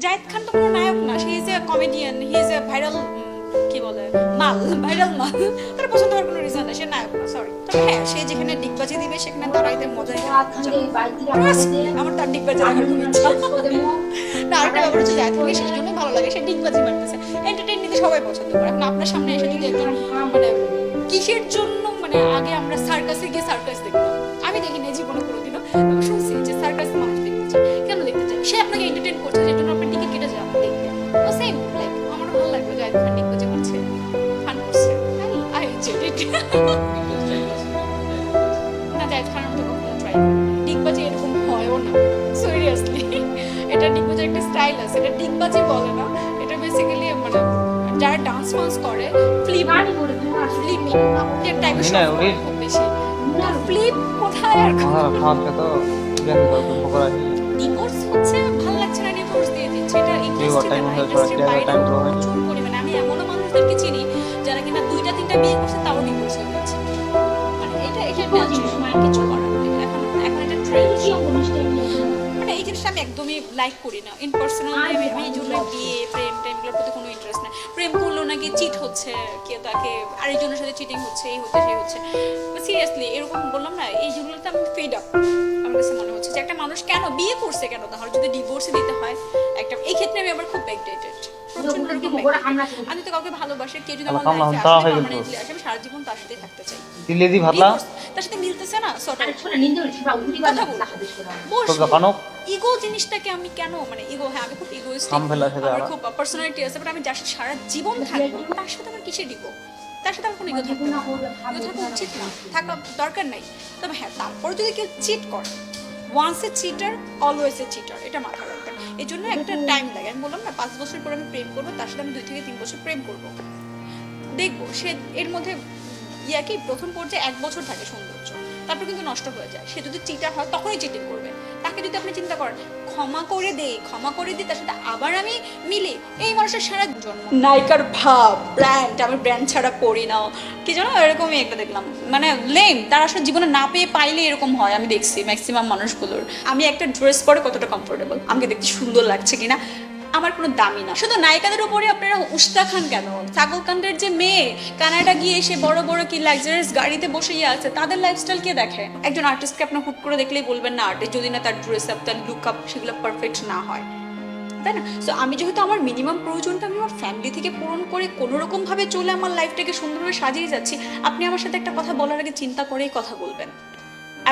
জায়েদ খান তো কোনো নায়ক না, সে is a comedian he is a viral কি বলে, মাল ভাইরাল মাল। তার পছন্দ হওয়ার কোনো রিজন নেই, সে নায়ক না সরি হ্যাঁ সে যেখানে ডিগবাজি দিবে, সেখানে এতে মজা আমার তার ডিগবাজি দেখার খুব ইচ্ছা না, আরেকটা ব্যাপার হচ্ছে জায়েদ খানকে সেই জন্যই ভালো লাগে, সে ডিগবাজি মারতেছে। এন্টারটেইন নিতে সবাই পছন্দ করে। এখন আপনার সামনে এসে যদি একজন মানে কিসের জন্য মানে আগে আমরা সার্কাসে গিয়ে সার্কাস দেখতাম। আমি দেখি না জীবনে কোনোদিনও। না জায়েদ খান তো কখনো ট্রাই ডিগবাজি এরকম হয়ও না সিরিয়াসলি এটা ডিগবাজির একটা স্টাইল আছে এটা ডিগবাজি বলে না। এটা বেসিক্যালি মানে যারা ডান্স ফান্স করে ফ্লিপ ফ্লিপিং আপনি টাইপের খুব বেশি। ফ্লিপ কোথায় আর ডিভোর্স হচ্ছে ভালো লাগছে না ডিভোর্স দিয়ে দিচ্ছে। এটা ইন্ডাস্ট্রি time না হয়ে। এটা এটা কিছু করার এখন এখন এটা ট্রেন্ড মানে এই জিনিসটা আমি একদমই লাইক করি না। ইন পার্সোনাল আমি এই জন্য বিয়ে প্রেম টেমগুলোর প্রতি কোনো ইন্টারেস্ট নেই। প্রেম করলেও নাকি চিট হচ্ছে কেউ তাকে আরেকজনের সাথে চিটিং হচ্ছে এই হচ্ছে সেই হচ্ছে। সিরিয়াসলি এরকম বললাম না এই যেগুলোতে আমি ফিড আপ আমার কাছে মনে হচ্ছে। যে একটা মানুষ কেন বিয়ে করছে কেন? তাহলে যদি ডিভোর্সে দিতে হয় একটা এই ক্ষেত্রে আমি আবার খুব ব্যাকডেটেড আমি তো কাউকে ভালোবাসি কেউ যদি আমার লাইফে আসে গেল। permanently আসে, আমি সারা জীবন তার সাথেই থাকতে চাই। দিলে দি ভাতলা তার সাথে মিলতেছে না সর্ট ইগো জিনিসটাকে আমি কেন মানে ইগো হ্যাঁ আমি খুব ইগোইস্টিক আমার খুব পার্সোনালিটি আছে বাট আমি যার সাথে সারা জীবন থাকব তার সাথে আমার কিসে দিব তার সাথে আমার কোনো ইগো থাকবে না। ইগো থাকা উচিত না থাকা দরকার নাই। তবে হ্যাঁ তারপরে যদি কেউ চিট করে once a cheater always a cheater এটা মাথা রাখবেন এই জন্য একটা টাইম লাগে। আমি বললাম না, পাঁচ বছর পর আমি প্রেম করব, তার সাথে আমি দুই থেকে তিন বছর প্রেম করব। দেখব, সে এর মধ্যে, ইয়াকে প্রথম পর্যায়ে এক বছর থাকে সৌন্দর্য। তারপর কিন্তু নষ্ট হয়ে যায়। সে যদি চিটার হয়, তখনই চিটিং করবে। তাকে যদি আপনি চিন্তা করেন, ক্ষমা করে দে ক্ষমা করে দিই, তার সাথে আবার আমি মিলি, এই মানুষের সারা জন্ম। নায়িকার ভাব ব্র্যান্ড আমি ব্র্যান্ড ছাড়া পড়ি না। কি জানো, এরকমই একটা দেখলাম। মানে লেম তার আসলে জীবনে না পেয়ে পাইলে এরকম হয়, আমি দেখছি ম্যাক্সিমাম মানুষগুলোর। আমি একটা ড্রেস পরে কতটা কমফোর্টেবল আমাকে দেখতে সুন্দর লাগছে কিনা। আমার কোনো দামি না। শুধু নায়িকাদের উপরে আপনারা উস্তা খান কেন? ছাগল কান্ডের যে মেয়ে, কানাডা গিয়ে এসে বড় বড় কি লাক্সারিয়াস গাড়িতে বসে ইয়ে আছে, তাদের লাইফস্টাইল কে দেখে? একজন আর্টিস্টকে আপনার হুট করে দেখলেই বলবেন, না আর্টিস্ট যদি না তার ড্রেস আপ তার লুক আপ সেগুলো পারফেক্ট না হয়। তাই না? সো আমি যেহেতু আমার মিনিমাম প্রয়োজনটা আমি আমার ফ্যামিলি থেকে পূরণ করে কোনো রকম ভাবে চলে আমার লাইফটাকে সুন্দরভাবে সাজিয়ে যাচ্ছি, আপনি আমার সাথে একটা কথা বলার আগে চিন্তা করেই কথা বলবেন।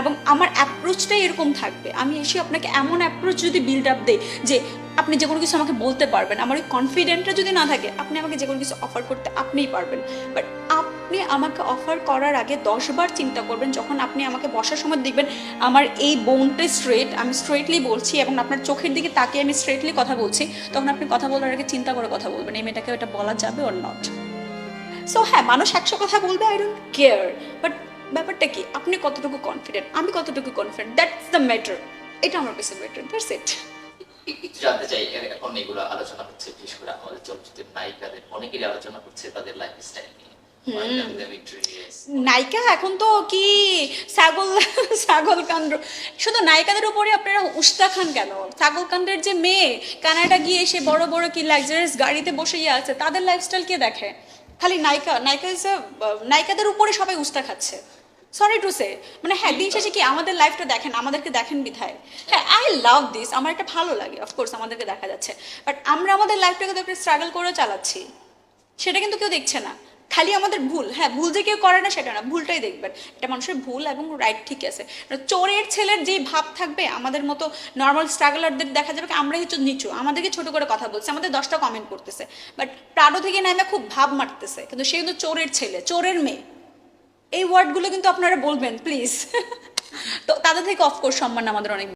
এবং আমার অ্যাপ্রোচটাই এরকম থাকবে। আমি এসে আপনাকে এমন অ্যাপ্রোচ যদি বিল্ড আপ দেই যে আপনি যে কোনো কিছু আমাকে বলতে পারবেন, আমার ওই কনফিডেন্টটা যদি না থাকে, আপনি আমাকে যে কোনো কিছু অফার করতে আপনিই পারবেন। বাট আপনি আমাকে অফার করার আগে দশবার চিন্তা করবেন, যখন আপনি আমাকে বসার সময় দেখবেন আমার এই বোনটা স্ট্রেট আমি স্ট্রেটলি বলছি এবং আপনার চোখের দিকে তাকিয়ে আমি স্ট্রেটলি কথা বলছি, তখন আপনি কথা বলার আগে চিন্তা করে কথা বলবেন, এই মেয়েটাকে ওটা বলা যাবে ওর নট সো হ্যাঁ মানুষ একশো কথা বলবে আই ডোন্ট কেয়ার বাট ব্যাপারটা কি? আপনি কতটুকু কনফিডেন্ট আমি কতটুকু কনফিডেন্ট দ্যাটস দ্য ম্যাটার এটা আমার কাছে ম্যাটার দ্যাটস ইট একটু জানতে চাই এখন এগুলো আলোচনা হচ্ছে বিশেষ করে আমাদের চলচ্চিত্রের নায়িকাদের। অনেকেরই আলোচনা করছে তাদের লাইফ স্টাইল নিয়ে নায়িকা এখন তো কি ছাগল ছাগল কাণ্ড। শুধু নায়িকাদের উপরে আপনারা উস্তা খান কেন? ছাগল কাণ্ডের যে মেয়ে কানাডা গিয়ে এসে বড় বড় কি লাক্সারিয়াস গাড়িতে বসে ইয়ে আছে তাদের লাইফস্টাইল কে দেখে? খালি নায়িকা নায়িকা নায়িকাদের উপরে সবাই উস্তা খাচ্ছে। সরি টু সে মানে হ্যাঁ দিন শেষে কি আমাদের লাইফটা দেখেন, আমাদেরকে দেখেন বিধায়? হ্যাঁ আই লাভ দিস আমার একটা ভালো লাগে অফকোর্স আমাদেরকে দেখা যাচ্ছে। বাট আমরা আমাদের লাইফটাকে তো একটা স্ট্রাগল করে চালাচ্ছি। সেটা কিন্তু কেউ দেখছে না। খালি আমাদের ভুল হ্যাঁ ভুল যে কেউ করে না, সেটা না, ভুলটাই দেখবেন। এটা মানুষের ভুল এবং রাইট ঠিক আছে। চোরের ছেলের যেই ভাব থাকবে, আমাদের মতো নর্মাল স্ট্রাগলারদের দেখা যাবে কি হচ্ছে নিচু, আমাদেরকে ছোট করে কথা বলছে, আমাদের দশটা কমেন্ট করতেছে। বাট প্রাডো থেকে নামে খুব ভাব মারতেছে। কিন্তু সে কিন্তু চোরের ছেলে, চোরের মেয়ে। এই ওয়ার্ডগুলো কিন্তু আপনারা বলবেন প্লিজ তো তাদের থেকে অফকোর্স সম্মান আমাদের অনেক